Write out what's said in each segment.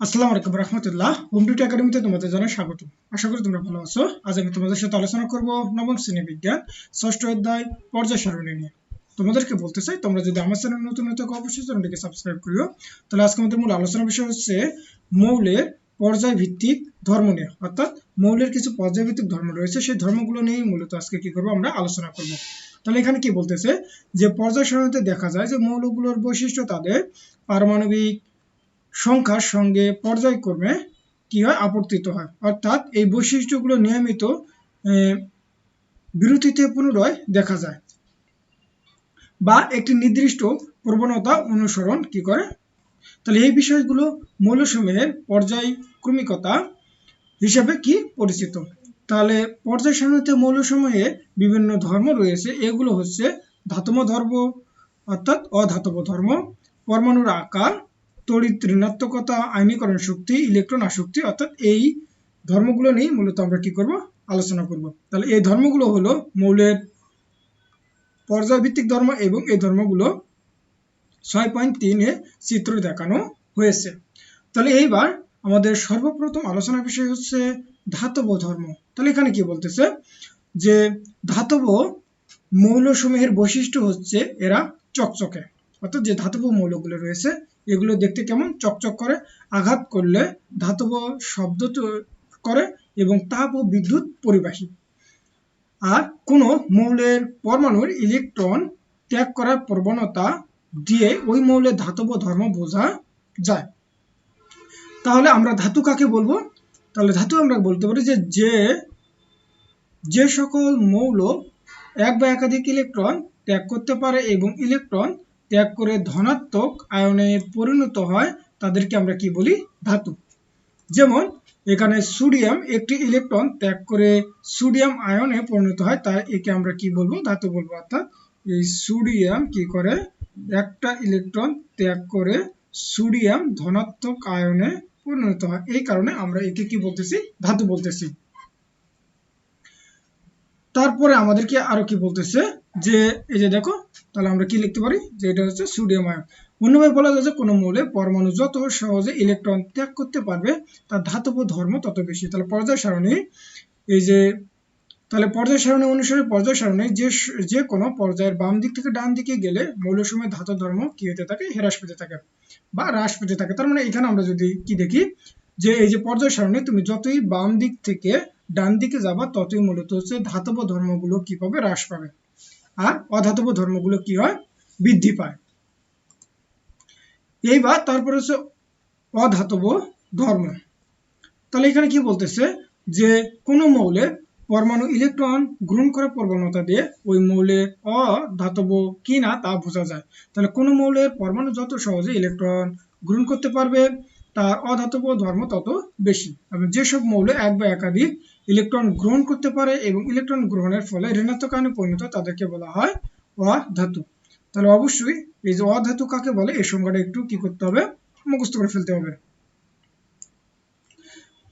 আসসালামু আলাইকুম রহমতুল্লাহ। হোম একাডেমিতে তোমাদের স্বাগত। আশা করি তোমরা ভালো আছো। আজ আমি তোমাদের সাথে আলোচনা করব নবম শ্রেণি বিজ্ঞান, ষষ্ঠ অধ্যায়, পর্যায় সারণী নিয়ে। তোমাদেরকে বলতে চাই, তোমরা যদি আমার চ্যানেল নতুন অবশ্যই চ্যানেলটিকে সাবস্ক্রাইব করিও। তাহলে আজকে আমাদের মূল আলোচনার বিষয় হচ্ছে মৌলের পর্যায় ভিত্তিক ধর্ম নিয়ে। অর্থাৎ মৌলের কিছু পর্যায় ভিত্তিক ধর্ম রয়েছে, সেই ধর্মগুলো নিয়েই মূলত আজকে কি করব আমরা আলোচনা করব। তাহলে এখানে কি বলতেছে? যে পর্যায় সারণীতে দেখা যায় যে মৌলগুলোর বৈশিষ্ট্য তাদের পারমাণবিক সংখ্যার সঙ্গে পর্যায়ক্রমে কি হয়? আপত্তিত হয়। অর্থাৎ এই বৈশিষ্ট্যগুলো নিয়মিত বিরতিতে পুনরায় দেখা যায় বা একটি নির্দিষ্ট প্রবণতা অনুসরণ কি করে? তাহলে এই বিষয়গুলো মৌলসমূহের পর্যায়ক্রমিকতা হিসাবে কি পরিচিত? তাহলে পর্যায় সারণীতে মৌলসমূহে বিভিন্ন ধর্ম রয়েছে। এগুলো হচ্ছে ধাতব ধর্ম অর্থাৎ অধাতব ধর্ম পরমাণুর আকার তড়িৎ ঋণাত্মকতা আয়নীকরণ শক্তি, ইলেকট্রন আসক্তি, অর্থাৎ এই ধর্মগুলো নিয়ে মূলত আমরা কি করব? আলোচনা করব। তাহলে এই ধর্মগুলো হলো মৌলের পর্যায়ভিত্তিক ধর্ম এবং এই ধর্মগুলো ছয় পয়েন্ট তিনে চিত্র দেখানো হয়েছে। তাহলে এইবার আমাদের সর্বপ্রথম আলোচনার বিষয় হচ্ছে ধাতব ধর্ম। তাহলে এখানে কি বলতেছে? যে ধাতব মৌলসমূহের বৈশিষ্ট্য হচ্ছে এরা চকচকে। অর্থাৎ যে ধাতব মৌলগুলো রয়েছে, এগুলো দেখতে কেমন? চকচক করে, আঘাত করলে ধাতব শব্দ করে এবং তাপ ও বিদ্যুৎ পরিবাহী। আর কোনো মৌলের পরমাণুর ইলেকট্রন ত্যাগ করার প্রবণতা দিয়ে ওই মৌলের ধাতব ধর্ম বোঝা যায়। তাহলে আমরা ধাতু কাকে বলব? তাহলে ধাতু আমরা বলতে পারি যে যে যে সকল মৌল এক বা একাধিক ইলেকট্রন ত্যাগ করতে পারে এবং ইলেকট্রন ত্যাগ করে ধনাত্মক আয়নে পরিণত হয়, তাদেরকে আমরা কি বলি? ধাতু। যেমন, এখানে সোডিয়াম একটি ইলেকট্রন ত্যাগ করে সোডিয়াম আয়নে পরিণত হয় তাই একে আমরা কি বলব? ধাতু বলব। অর্থাৎ এই সোডিয়াম কি করে? একটা ইলেকট্রন ত্যাগ করে সোডিয়াম ধনাত্মক আয়নে পরিণত হয়। এই কারণে আমরা একে কি বলতেছি? ধাতু বলতেছি। তারপরে আমাদেরকে আরও কি বলতেছে? যে, এই যে দেখো, তাহলে আমরা কি লিখতে পারি? যে এটা হচ্ছে সোডিয়াম আয়ন অন্যভাবে বলা যায় যে কোনো মৌলে পরমাণু যত সহজে ইলেকট্রন ত্যাগ করতে পারবে, তার ধাতব ধর্ম তত বেশি। তাহলে পর্যায় সারণী, এই যে, তাহলে পর্যায় সারণী অনুসারে পর্যায় সারণী, যে যে কোনো পর্যায়ের বাম দিক থেকে ডান দিকে গেলে মৌলসমূহের ধাতব ধর্ম কি হতে থাকে? হ্রাস পেতে থাকে বা হ্রাস পেতে থাকে। তার মানে এখানে আমরা যদি কি দেখি, যে এই যে পর্যায় সারণী, তুমি যতই বাম দিক থেকে ডান দিকে যাবা, ততই মূলত হচ্ছে ধাতব ধর্মগুলো কি পাবে হ্রাস পাবে? আর অধাতব ধর্মগুলো কি হয়? বৃদ্ধি পায়। এইবার তারপরে হচ্ছে অধাতব ধর্ম। তাহলে এখানে কি বলতেছে? যে কোনো মৌলের পরমাণু ইলেকট্রন গ্রহণ করার প্রবণতা দিয়ে ওই মৌলে অধাতব কি না তা বোঝা যায়। তাহলে কোনো মৌলের পরমাণু যত সহজে ইলেকট্রন গ্রহণ করতে পারবে, তার অধাতব ধর্ম তত বেশি। এবং যেসব মৌলে এক বা একাধিক ইলেকট্রন গ্রহণ করতে পারে এবং ইলেকট্রন গ্রহণের ফলে ঋণাত্মক আয়নে পরিণত তাদেরকে বলা হয় অধাতু। তাহলে অবশ্যই এই যে অধাতু কাকে বলে? এই সংজ্ঞাটা একটু কি করতে হবে? মুখস্থ করে ফেলতে হবে।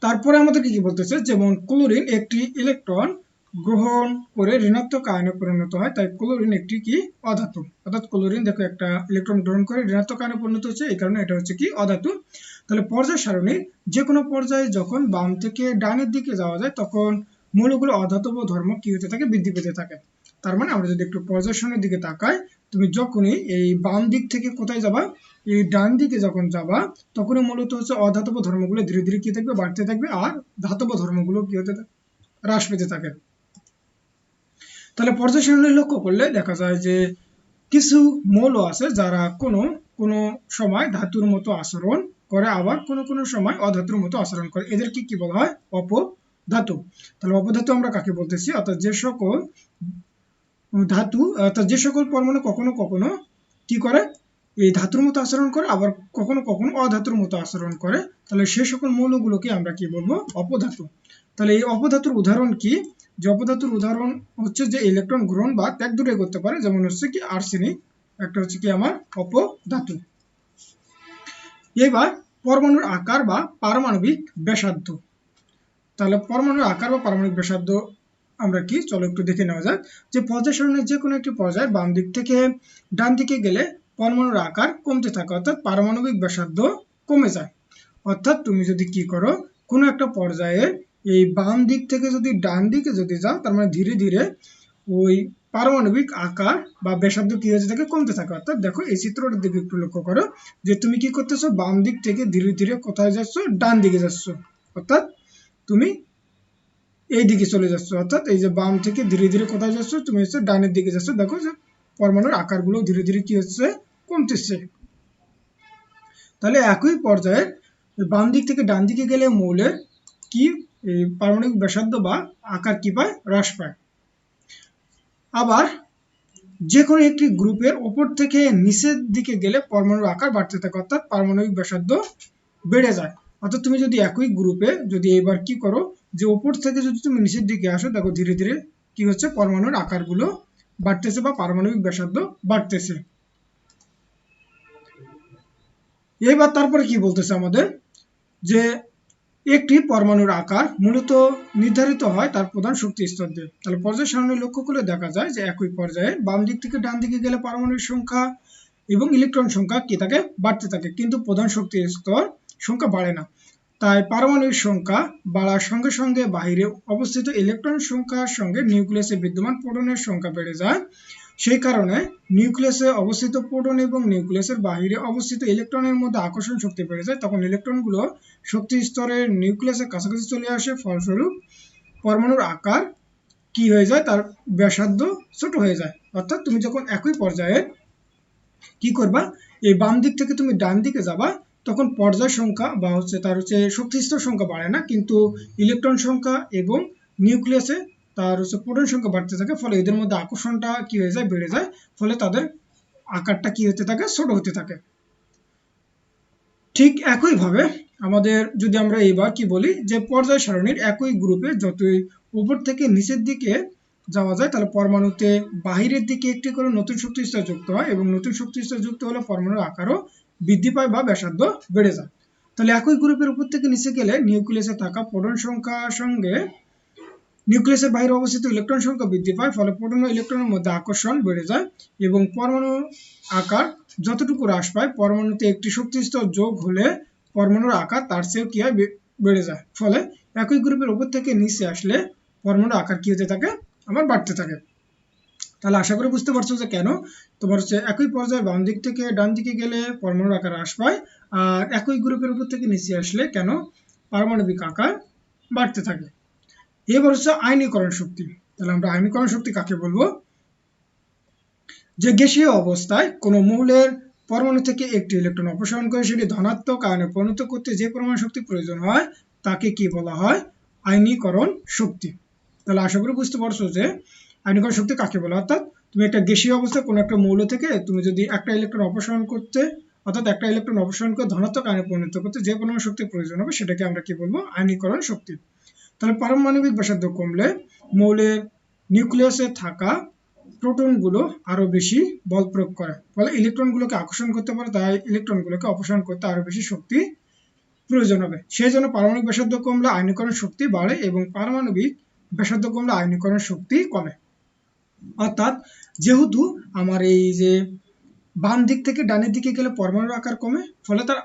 তারপরে আমাদেরকে কি বলতেছে? যেমন ক্লোরিন একটি ইলেকট্রন গ্রহণ করে ঋণাত্মক আয়নে পরিণত হয়, তাই ক্লোরিন একটি কি? অধাতু। অর্থাৎ ক্লোরিন দেখো একটা ইলেকট্রন গ্রহণ করে ঋণাত্মক আয়নে পরিণত হচ্ছে, এই কারণে এটা হচ্ছে কি? অধাতু। তাহলে পর্যায় সারণীর যে কোনো পর্যায়ে যখন বাম থেকে ডানের দিকে যাওয়া যায়, তখন মৌলগুলো অধাতব ধর্ম কি হতে থাকে, বৃদ্ধি পেতে থাকে। তার মানে আমরা যদি একটু পর্যায় দিকে তাকাই, তুমি যখনই এই বাম দিক থেকে কোথায় যাবা, এই ডান দিকে যখন যাবা, তখনই মূলত হচ্ছে অধাতব ধর্মগুলো ধীরে ধীরে কি থাকবে, বাড়তে থাকবে, আর ধাতব ধর্মগুলো কি হতে হ্রাস পেতে থাকে। তাহলে পর্যায় লক্ষ্য করলে দেখা যায় যে কিছু মৌল আছে যারা কোনো কোনো সময় ধাতুর মতো আচরণ করে আবার কোনো কোনো সময় অধাতুর মতো আচরণ করে। এদেরকে কি বলা হয়? অপধাতু। তাহলে অপধাতু আমরা কাকে বলতেছি? অর্থাৎ যে সকল ধাতু, অর্থাৎ যে সকল পরমাণু কখনো কখনো কি করে? এই ধাতুর মতো আচরণ করে, আবার কখনো কখনো অধাতুর মতো আচরণ করে। তাহলে সে সকল মৌলগুলোকে আমরা কি বলব? অপধাতু। তাহলে এই অপধাতুর উদাহরণ কি? যে অপধাতুর উদাহরণ হচ্ছে যে ইলেকট্রন গ্রহণ বা ত্যাগ দূরে করতে পারে। যেমন হচ্ছে কি আর্সেনিক, একটা হচ্ছে কি আমার অপধাতু। এবার পরমাণুর আকার বা পারমাণবিক ব্যাসার্ধ। তাহলে পরমাণুর আকার বা পারমাণবিক ব্যাসার্ধ আমরা কি? চলো একটু দেখে নেওয়া যাক যে পর্যায় সারণীর যে কোনো একটি পর্যায় বাম দিক থেকে ডান দিকে গেলে পরমাণুর আকার কমতে থাকে, অর্থাৎ পারমাণবিক ব্যাসার্ধ কমে যায়। অর্থাৎ তুমি যদি কি করো, কোনো একটা পর্যায়ে এই বাম দিক থেকে যদি ডান দিকে যদি যাও, তার মানে ধীরে ধীরে ওই পারমাণবিক আকার বা ব্যাসার্ধ কি হয়েছে থাকে কমতে থাকে। অর্থাৎ দেখো, এই চিত্রটার দিকে একটু লক্ষ্য করো যে তুমি কি করতেছো? বাম দিক থেকে ধীরে ধীরে কোথায় যাচ্ছ? ডান দিকে যাচ্ছ। অর্থাৎ তুমি এই দিকে চলে যাচ্ছ। অর্থাৎ এই যে বাম থেকে ধীরে ধীরে কোথায় যাচ্ছ? তুমি হচ্ছে ডানের দিকে যাচ্ছ। দেখো যে পরমাণুর আকারগুলো ধীরে ধীরে কি হচ্ছে? কমতেছে। তাহলে একই পর্যায়ে বাম দিক থেকে ডান দিকে গেলে মৌলের কি পারমাণবিক ব্যাসার্ধ বা আকার কি পায়? হ্রাস পায়। আবার যে কোনো একটি গ্রুপের ওপর থেকে নিচের দিকে গেলে পরমাণুর আকার বাড়তে থাকে, অর্থাৎ পারমাণবিক ব্যাসার্ধ বেড়ে যায়। অর্থাৎ তুমি যদি একই গ্রুপে যদি এবার কি করো, যে ওপর থেকে যদি তুমি নিচের দিকে আসো, দেখো ধীরে ধীরে কি হচ্ছে, পরমাণুর আকারগুলো বাড়তেছে বা পারমাণবিক ব্যাসার্ধ বাড়তেছে। এবার তারপরে কি বলতেছে আমাদের? যে একটি পরমাণুর আকার মূলত নির্ধারিত হয় তার প্রধান শক্তি স্তর দিয়ে। তাহলে পর্যায় সারণী লক্ষ্য করলে দেখা যায় যে একই পর্যায়ে বাম দিক থেকে ডান দিকে গেলে পারমাণবিক সংখ্যা এবং ইলেকট্রন সংখ্যা কি থাকে? বাড়তে থাকে। কিন্তু প্রধান শক্তি স্তর সংখ্যা বাড়ে না। তাই পারমাণবিক সংখ্যা বাড়ার সঙ্গে সঙ্গে বাহিরে অবস্থিত ইলেকট্রন সংখ্যার সঙ্গে নিউক্লিয়াসে বিদ্যমান প্রোটনের সংখ্যা বেড়ে যায়। সেই কারণে নিউক্লিয়াসে অবস্থিত প্রোটন এবং নিউক্লিয়াসের বাহিরে অবস্থিত ইলেকট্রনের মধ্যে আকর্ষণ শক্তি বেড়ে যায়, তখন ইলেকট্রনগুলো শক্তি স্তরের নিউক্লিয়াসের কাছাকাছি চলে আসে। ফলস্বরূপ, পরমাণুর আকার কি হয়ে যায়? তার ব্যাসার্ধ ছোট হয়ে যায়। অর্থাৎ তুমি যখন একই পর্যায়ে কি করবা? এই বাম দিক থেকে তুমি ডান দিকে যাবা, তখন পর্যায় সংখ্যা বা হচ্ছে তার হচ্ছে শক্তি স্তর সংখ্যা বাড়ে না, কিন্তু ইলেকট্রন সংখ্যা এবং নিউক্লিয়াসে তার হচ্ছে প্রোটন সংখ্যা বাড়তে থাকে, ফলে এদের মধ্যে আকর্ষণটা কি হয়ে যায়, বেড়ে যায়, ফলে তাদের আকারটা কি হতে থাকে, ছোট হতে থাকে। ঠিক একইভাবে আমাদের যদি আমরা এইবার কি বলি, যে পর্যায় সারণীর একই গ্রুপে যতই উপর থেকে নিচের দিকে যাওয়া যায়, তাহলে পরমাণুতে বাহিরের দিকে একটি করে নতুন শক্তি স্তর যুক্ত হয় এবং নতুন শক্তি স্তর যুক্ত হলে পরমাণুর আকারও বৃদ্ধি পায় বা ব্যাসার্ধ বেড়ে যায়। তাহলে একই গ্রুপের উপর থেকে নিচে গেলে নিউক্লিয়াসে থাকা প্রোটন সংখ্যার সঙ্গে নিউক্লিয়াসের বাইরে অবস্থিত ইলেকট্রন সংখ্যা বৃদ্ধি পায়, ফলে প্রোটন ও ইলেকট্রনের মধ্যে আকর্ষণ বেড়ে যায় এবং পরমাণু আকার যতটুকু হ্রাস পায়, পরমাণুতে একটি শক্তি স্তর যোগ হলে পরমাণুর আকার তার চেয়েও কি হয় বেড়ে যায়। ফলে একই গ্রুপের উপর থেকে নিচে আসলে পরমাণুর আকার কি হতে থাকে? আবার বাড়তে থাকে। তাহলে আশা করি বুঝতে পারছ যে কেন? তোমার হচ্ছে একই পর্যায়ে বাম দিক থেকে ডান দিকে গেলে পরমাণুর আকার হ্রাস পায় আর একই গ্রুপের উপর থেকে নিচে আসলে কেন? পারমাণবিক আকার বাড়তে থাকে। এবার হচ্ছে আইনীকরণ শক্তি। তাহলে আমরা আইনীকরণ শক্তি কাকে বলব? যে গ্যাসীয় অবস্থায় কোনো মৌলের পরমাণু থেকে একটি ইলেকট্রন অপসারণ করে সেটি ধনাত্মক আয়নে পরিণত করতে যে পরিমাণ শক্তি প্রয়োজন হয়, তাকে কি বলা হয়? আইনীকরণ শক্তি। তাহলে আশা করি বুঝতে পারছ যে আইনীকরণ শক্তি কাকে বলে? অর্থাৎ তুমি একটা গ্যাসীয় অবস্থায় কোনো একটা মৌল থেকে তুমি যদি একটা ইলেকট্রন অপসারণ করতে, অর্থাৎ একটা ইলেকট্রন অপসারণ করে ধনাত্মক আয়নে পরিণত করতে যে পরিমাণ শক্তি প্রয়োজন হবে, সেটাকে আমরা কি বলব? আইনীকরণ শক্তি। তাহলে পারমাণবিক ব্যাসার্ধ কমলে মৌলের নিউক্লিয়াসে থাকা প্রোটনগুলো আরও বেশি বল প্রয়োগ করে। ফলে ইলেকট্রনগুলোকে আকর্ষণ করতে পারে, তাই ইলেকট্রনগুলোকে অপসারণ করতে আরও বেশি শক্তি প্রয়োজন হবে। সেই জন্য পারমাণবিক ব্যাসার্ধ কমলে আয়নীকরণ শক্তি বাড়ে এবং পারমাণবিক ব্যাসার্ধ কমলে আয়নীকরণ শক্তি কমে। অর্থাৎ যেহেতু আমার এই যে বাম দিক থেকে ডানের দিকে গেলে পরমাণুর আকার কমে, ফলে তার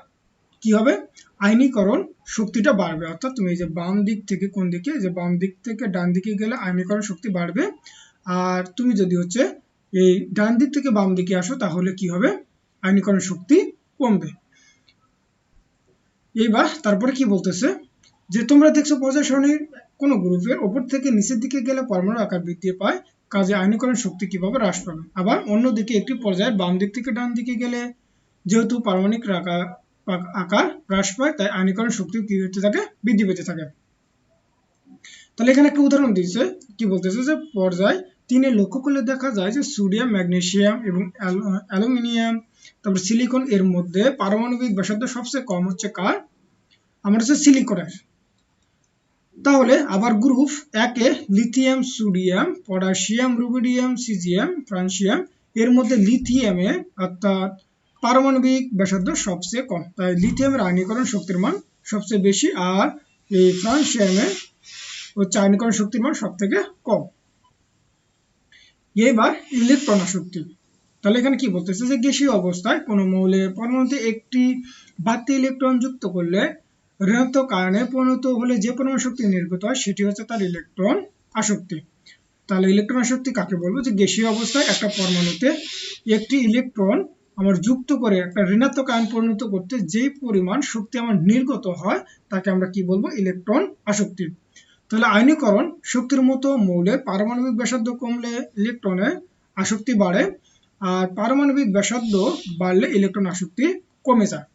কি হবে? আইনীকরণ শক্তিটা বাড়বে। অর্থাৎ তুমি যে বাম দিক থেকে কোন দিকে? যে বাম দিক থেকে ডান দিকে গেলে আইনীকরণ শক্তি বাড়বে। আর তুমি যদি হচ্ছে এই ডান দিক থেকে বাম দিকে আসো, তাহলে কি হবে? আইনীকরণ শক্তি কমবে। এইবার তারপরে কি বলতেছে? যে তোমরা দেখছ পর্যায় সারণীর কোনো গ্রুপের ওপর থেকে নিচের দিকে গেলে পরমাণু আকার বৃদ্ধি পায়। কাজে আইনীকরণ শক্তি কীভাবে হ্রাস পাবে? আবার অন্যদিকে একটি পর্যায়ের বাম দিক থেকে ডান দিকে গেলে যেহেতু পারমাণবিক আকার হ্রাস পায়, তাই আয়নীকরণ শক্তি কি হতে থাকে বৃদ্ধি পেতে থাকে। তাহলে এখানে একটা উদাহরণ দিয়েছে, কি বলতেছে যে পর্যায় তিনে লক্ষ্য করলে দেখা যায় যে সোডিয়াম, ম্যাগনেসিয়াম এবং অ্যালুমিনিয়াম, তারপর সিলিকন এর মধ্যে পারমাণবিক ব্যাসার্ধ সবচেয়ে কম হচ্ছে কার? আমার হচ্ছে সিলিকনের। তাহলে আবার গ্রুপ একে lithium, sodium, potassium, rubidium, caesium, francium, এর মধ্যে লিথিয়ামে অর্থাৎ পারমাণবিক ব্যাসার্ধ সবচেয়ে কম। তাই লিথিয়ামের আয়নীকরণ শক্তির মান সবচেয়ে বেশি আর এই ফ্রান্সিয়ামের হচ্ছে আয়নীকরণ শক্তির মান সব থেকে কম। এবার ইলেকট্রন আসক্তি। তাহলে এখানে কি বলতেছে যে গ্যাসীয় অবস্থায় কোনো মৌলের পরমাণুতে একটি বাড়তি ইলেকট্রন যুক্ত করলে ঋণাত্মক আয়নে পরিণত হলে যে পরিমাণ শক্তি নির্গত হয় সেটি হচ্ছে তার ইলেকট্রন আসক্তি। তাহলে ইলেকট্রন আসক্তি কাকে বলব? যে গ্যাসীয় অবস্থায় একটা পরমাণুতে একটি ইলেকট্রন আমার যুক্ত করে একটা ঋণাত্মক আয়ন পরিণত করতে যে পরিমাণ শক্তি আমার নির্গত হয়, তাকে আমরা কি বলব? ইলেকট্রন আসক্তি। তাহলে আয়নীকরণ শক্তির মতো মৌলের পারমাণবিক ব্যাসার্ধ কমলে ইলেকট্রনের আসক্তি বাড়ে, আর পারমাণবিক ব্যাসার্ধ বাড়লে ইলেকট্রন আসক্তি কমে যায়।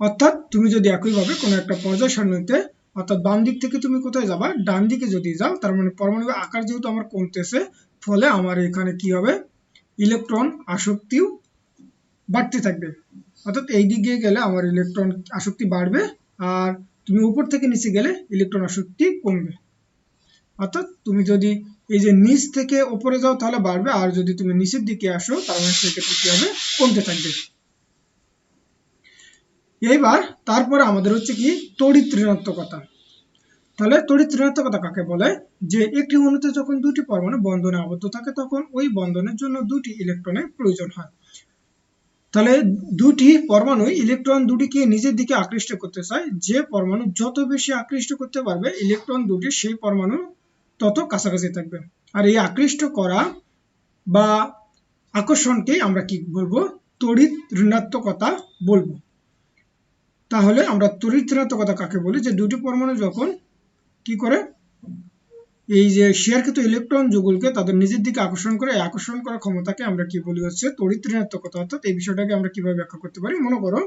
অর্থাৎ তুমি যদি একইভাবে কোনো একটা পর্যায় সারণীতে অর্থাৎ বাম দিক থেকে তুমি কোথায় যাবা? ডান দিকে যদি যাও, তার মানে পরমাণবিক আকার যেহেতু আমার কমতেছে, ফলে আমার এখানে কি হবে? ইলেকট্রন আসক্তিও বাড়তে থাকবে। অর্থাৎ এই দিকে গেলে আমার ইলেকট্রন আসক্তি বাড়বে আর তুমি উপর থেকে নিচে গেলে ইলেকট্রন আসক্তি কমবে। অর্থাৎ তুমি যদি এই যে নিচ থেকে উপরে যাও তাহলে বাড়বে আর যদি তুমি নিচের দিকে আসো মানে সেক্ষেত্রে কি হবে? কমতে থাকবে। এইবার তারপরে আমাদের হচ্ছে কি তড়িৎ ঋণাত্মকতা। তাহলে তড়িৎ ঋণাত্মকতা কাকে বলে? যে একটি অণুতে যখন দুটি পরমাণু বন্ধনে আবদ্ধ থাকে, তখন ওই বন্ধনের জন্য দুটি ইলেকট্রনের প্রয়োজন হয়। তাহলে দুটি পরমাণু ইলেকট্রন দুটিকে নিজের দিকে আকৃষ্ট করতে চায়। যে পরমাণু যত বেশি আকৃষ্ট করতে পারবে, ইলেকট্রন দুটি সেই পরমাণু তত কাছাকাছি থাকবে। আর এই আকৃষ্ট করা বা আকর্ষণকে আমরা কি বলব? তড়িৎ ঋণাত্মকতা বলব। তাহলে আমরা তড়িৎ ঋণাত্মকতা কাকে বলি? যে দুটি পরমাণু যখন কি করে? এই যে শেয়ারকৃত ইলেকট্রন যুগলকে তাদের নিজের দিকে আকর্ষণ করে আকর্ষণ করার ক্ষমতাকে আমরা কি বলি হচ্ছে? তড়িৎ অর্থাৎ এই বিষয়টাকে আমরা কীভাবে ব্যাখ্যা করতে পারি? মনে করো,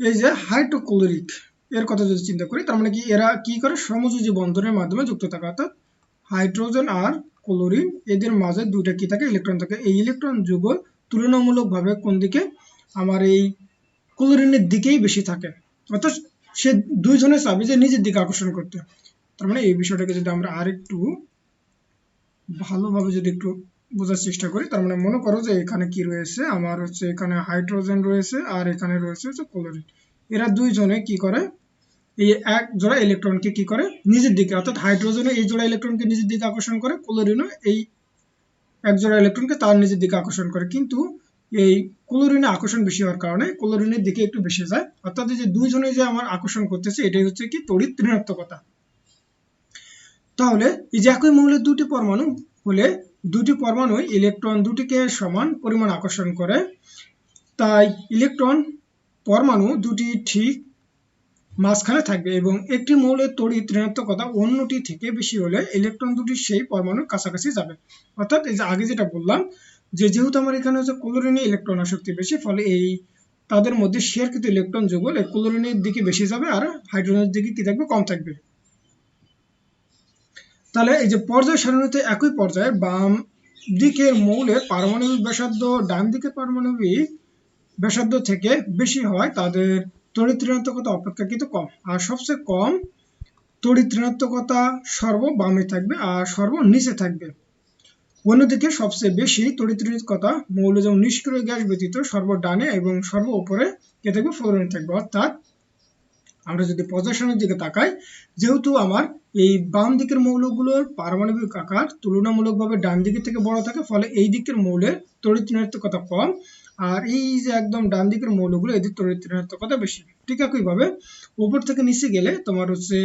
এই যে হাইড্রোক্লোরিক, এর কথা যদি চিন্তা করি, তার মানে কি? এরা কি করে? সমযোজী বন্ধনের মাধ্যমে যুক্ত থাকে। অর্থাৎ হাইড্রোজেন আর ক্লোরিন, এদের মাঝে দুইটা কি থাকে? ইলেকট্রন থাকে। এই ইলেকট্রন যুগল তুলনামূলকভাবে কোন দিকে? আমার এই ক্লোরিনের দিকেই বেশি থাকে। অর্থাৎ সে দুইজনে চাবে যে নিজের দিকে আকর্ষণ করতে। তার মানে এই বিষয়টাকে যদি আমরা আরেকটু ভালোভাবে যদি একটু বোঝার চেষ্টা করি, তার মানে মনে করো যে এখানে কি রয়েছে? আমার হচ্ছে এখানে হাইড্রোজেন রয়েছে আর এখানে রয়েছে হচ্ছে ক্লোরিন। এরা দুইজনে কি করে? এই এক জোড়া ইলেকট্রনকে কি করে? নিজের দিকে, অর্থাৎ হাইড্রোজেনও এই জোড়া ইলেকট্রনকে নিজের দিকে আকর্ষণ করে, ক্লোরিনও এই এক জোড়া ইলেকট্রনকে তার নিজের দিকে আকর্ষণ করে। কিন্তু এই ক্লোরিনে আকর্ষণ বেশি হওয়ার কারণে ক্লোরিনের দিকে একটু বেশি যায়। অর্থাৎ যে দুইজনে যে আমার আকর্ষণ করতেছে, এটাই হচ্ছে কি তড়িৎ ঋণাত্মকতা। তাহলে এই যে একই মৌলের দুটি পরমাণু হলে দুটি পরমাণু ইলেকট্রন দুটিকে সমান পরিমাণ আকর্ষণ করে। তাই ইলেকট্রন পরমাণু দুটি ঠিক মাঝখানে থাকবে এবং একটি মৌলের তড়িৎ ঋণাত্মকতা অন্যটি থেকে বেশি হলে ইলেকট্রন দুটি সেই পরমাণুর কাছাকাছি যাবে। অর্থাৎ এই যে আগে যেটা বললাম যে যেহেতু আমার এখানে হচ্ছে ক্লোরিনে ইলেকট্রন আসক্তি বেশি, ফলে এই তাদের মধ্যে শেয়ারকৃত ইলেকট্রন যুগল এই ক্লোরিনের দিকে বেশি যাবে আর হাইড্রোজেনের দিকে কি থাকবে? কম থাকবে। তাহলে এই যে পর্যায় সারণীতে একই পর্যায়ে বাম দিকের মৌলের পারমাণবিক ব্যাসার্ধ, ডান দিকের পারমাণবিক ব্যাসার্ধ থেকে বেশি হয়, তাদের তড়িৎ ঋণাত্মকতা অপেক্ষাকৃত কম। আর সবচেয়ে কম তড়িৎ ঋণাত্মকতা সর্ব বামে থাকবে আর সর্ব নিচে থাকবে। অন্যদিকে সবচেয়ে বেশি তড়িৎ ঋণাত্মকতা মৌল যেমন নিষ্ক্রিয় গ্যাস ব্যতীত সর্ব ডানে এবং সর্ব উপরে কে থাকবে ফ্লোরিন থাকবে। অর্থাৎ আমরা যদি পজিশনের দিকে তাকাই, যেহেতু আমার এই বাম দিকের মৌলগুলোর পারমাণবিক আকার তুলনামূলকভাবে ডান দিকের থেকে বড় থাকে, ফলে এই দিকের মৌলের তড়িৎ কম আর এই যে একদম ডান দিকের মৌলগুলো এদের তড়িৎ বেশি। ঠিক একইভাবে উপর থেকে নিচে গেলে তোমার হচ্ছে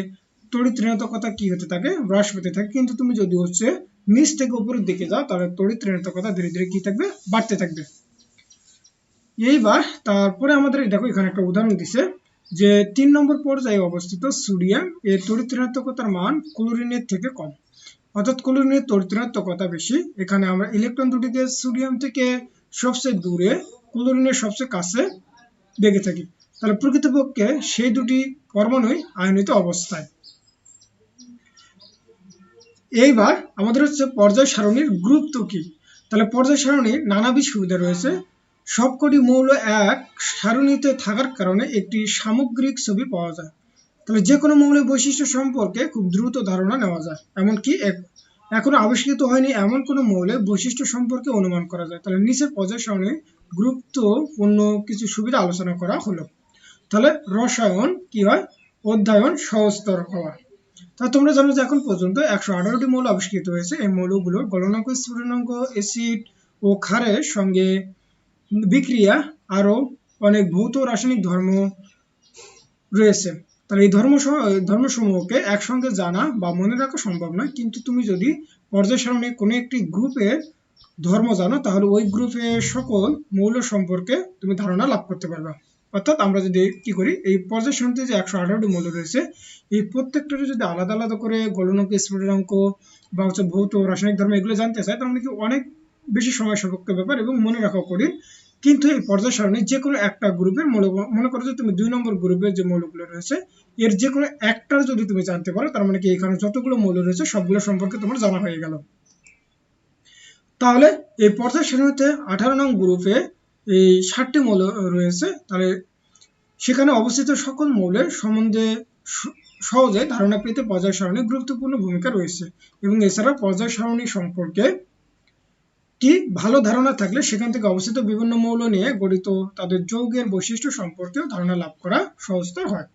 তড়িৎ ঋণাত্মকতা কি হতে থাকে? হ্রাস পেতে থাকে। কিন্তু তুমি যদি হচ্ছে নিচ থেকে উপরের দিকে যাও তাহলে তড়িৎ ঋণাত্মকতা ধীরে ধীরে কি থাকবে? বাড়তে থাকবে। এইবার তারপরে আমাদের দেখো এখানে একটা উদাহরণ দিছে যে তিন নম্বর পর্যায়ে অবস্থিত সোডিয়াম এর তড়িৎ ঋণাত্মকতার মান ক্লোরিনের থেকে কম। অর্থাৎ ক্লোরিনের তড়িৎ ঋণাত্মকতা বেশি। এখানে আমরা ইলেকট্রন দুটিকে সোডিয়াম থেকে সবচেয়ে দূরে, ক্লোরিনের সবচেয়ে কাছে দেখে থাকি। তাহলে প্রকৃতপক্ষে সেই দুটি পরমাণুই আয়নিত অবস্থায়। এইবার আমাদের হচ্ছে পর্যায় সারণীর গুরুত্ব কি? তাহলে পর্যায় সারণীর নানাবিধ সুবিধা রয়েছে। সবকটি মৌল এক, সারণীতে থাকার কারণে একটি সামগ্রিক ছবি পাওয়া যায়। তাহলে যে কোনো মৌলের বৈশিষ্ট্য সম্পর্কে খুব দ্রুত ধারণা নেওয়া যায়। এমনকি এখনও আবিষ্কৃত হয়নি এমন কোনো মৌলের বৈশিষ্ট্য সম্পর্কে অনুমান করা যায়। তাহলে নিচের পর্যায় সারণীর গুরুত্বপূর্ণ কিছু সুবিধা আলোচনা করা হলো। তাহলে রসায়ন কি হয়? অধ্যয়ন সহজতর হওয়া। তা তোমরা জানো যে এখন পর্যন্ত একশো আঠারোটি মৌল আবিষ্কৃত হয়েছে। এই মৌলগুলোর গলনাঙ্ক, স্ফুটনাঙ্ক, অ্যাসিড ও ক্ষারের সঙ্গে বিক্রিয়া আরও অনেক ভৌত রাসায়নিক ধর্ম রয়েছে। তাহলে এই ধর্ম ধর্মসমূহকে একসঙ্গে জানা বা মনে রাখা সম্ভব নয়। কিন্তু তুমি যদি পর্যায় সারণী কোনো একটি গ্রুপের ধর্ম জানো, তাহলে ওই গ্রুপের সকল মৌল সম্পর্কে তুমি ধারণা লাভ করতে পারবে। অর্থাৎ আমরা যদি কি করি, এই পর্যায় সারণীতে যে একশো আঠারোটি মৌল রয়েছে, এই প্রত্যেকটারই যদি আলাদা আলাদা করে গলনাঙ্ক স্ফুটনাঙ্ক বা হচ্ছে ভৌত রাসায়নিক ধর্ম এগুলো জানতে চাই তাহলে কি অনেক বেশি সময় সাপেক্ষ ব্যাপার এবং মনে রাখাও করি কিন্তু এই পর্যায় সারণী যে কোনো একটা গ্রুপের মৌল, মনে করো যে তুমি দুই নম্বর গ্রুপের যে মৌলগুলো রয়েছে, এর যে কোনো একটার যদি তুমি জানতে পারো, তার মানে কি এখানে যতগুলো মৌল রয়েছে, সবগুলো সম্পর্কে তোমার জানা হয়ে গেল। তাহলে এই পর্যায় সারণীতে আঠারো নং গ্রুপে এই ষাটটি মৌল রয়েছে, তাহলে সেখানে অবস্থিত সকল মৌলের সম্বন্ধে সহজে ধারণা পেতে পর্যায় সারণী গুরুত্বপূর্ণ ভূমিকা রয়েছে এবং এছাড়া পর্যায় সারণী সম্পর্কে কি ভালো ধারণা থাকলে সেখান থেকে অবস্থিত বিভিন্ন মৌল নিয়ে গঠিত তাদের যৌগের বৈশিষ্ট্য সম্পর্কেও ধারণা লাভ করা সহজতর হয়।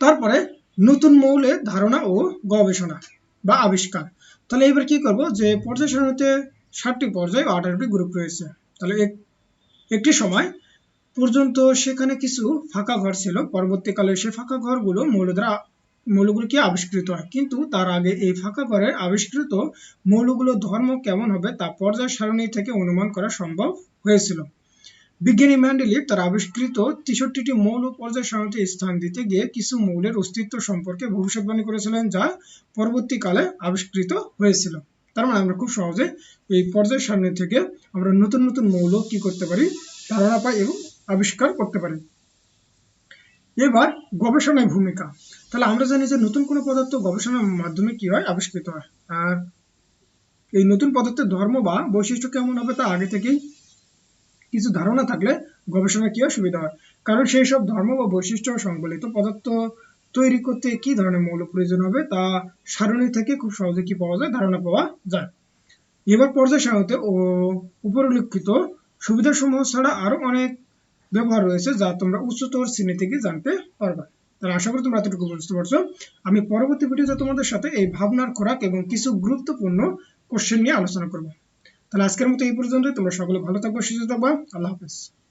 তারপরে নতুন মৌলের ধারণা ও গবেষণা বা আবিষ্কার। তাহলে এবার কি করব যে পর্যায় সারণীতে ষাটটি পর্যায় ও আঠারোটি গ্রুপ রয়েছে। তাহলে একটি সময় পর্যন্ত সেখানে কিছু ফাঁকা ঘর ছিল। পরবর্তীকালে সে ফাঁকা ঘরগুলো মৌল দ্বারা মৌলগুলো কি আবিষ্কৃত হয়। কিন্তু তার আগে এই ফাঁকা ঘরে আবিষ্কৃত মৌলগুলোর ধর্ম কেমন হবে তা পর্যায় সারণী থেকে অনুমান করা সম্ভব হয়েছিল। বিজ্ঞানী ম্যান্ডেলিভ তার আবিষ্কৃত তেষট্টিটি মৌল পর্যায় সারণীতে স্থান দিতে গিয়ে কিছু মৌলের অস্তিত্ব সম্পর্কে ভবিষ্যৎবাণী করেছিলেন যা পরবর্তীকালে আবিষ্কৃত হয়েছিল। তার মানে আমরা খুব সহজে এই পর্যায় সারণী থেকে আমরা নতুন নতুন মৌল কি করতে পারি, ধারণা পাই এবং আবিষ্কার করতে পারি। এবার গবেষণায় ভূমিকা। তাহলে আমরা জানি যে নতুন কোনো পদার্থ গবেষণার মাধ্যমে কি হয়? আবিষ্কৃত হয়। আর এই নতুন পদার্থের ধর্ম বা বৈশিষ্ট্য কেমন হবে তা আগে থেকেই কিছু ধারণা থাকলে গবেষণা কি হয় সুবিধা হয়। কারণ সেই সব ধর্ম বা বৈশিষ্ট্য সংবলিত পদার্থ তৈরি করতে কি ধরনের মৌল প্রয়োজন হবে তা সারণী থেকে খুব সহজে কি পাওয়া যায়? ধারণা পাওয়া যায়। এবার পর্যায় সারণীতে ও উপরিলিখিত সুবিধাসমূহ ছাড়া আরও অনেক ব্যবহার রয়েছে যা তোমরা উচ্চতর শ্রেণি থেকে জানতে পারবে। তাহলে আশা করি তোমরা এতটুকু বুঝতে পারছ। আমি পরবর্তী ভিডিওতে তোমাদের সাথে এই ভাবনার খোরাক এবং কিছু গুরুত্বপূর্ণ কোশ্চেন নিয়ে আলোচনা করব। তাহলে আজকের মতো এই পর্যন্ত তোমরা সকলে ভালো থাকবে, সুস্থ থাকবা। আল্লাহ হাফেজ।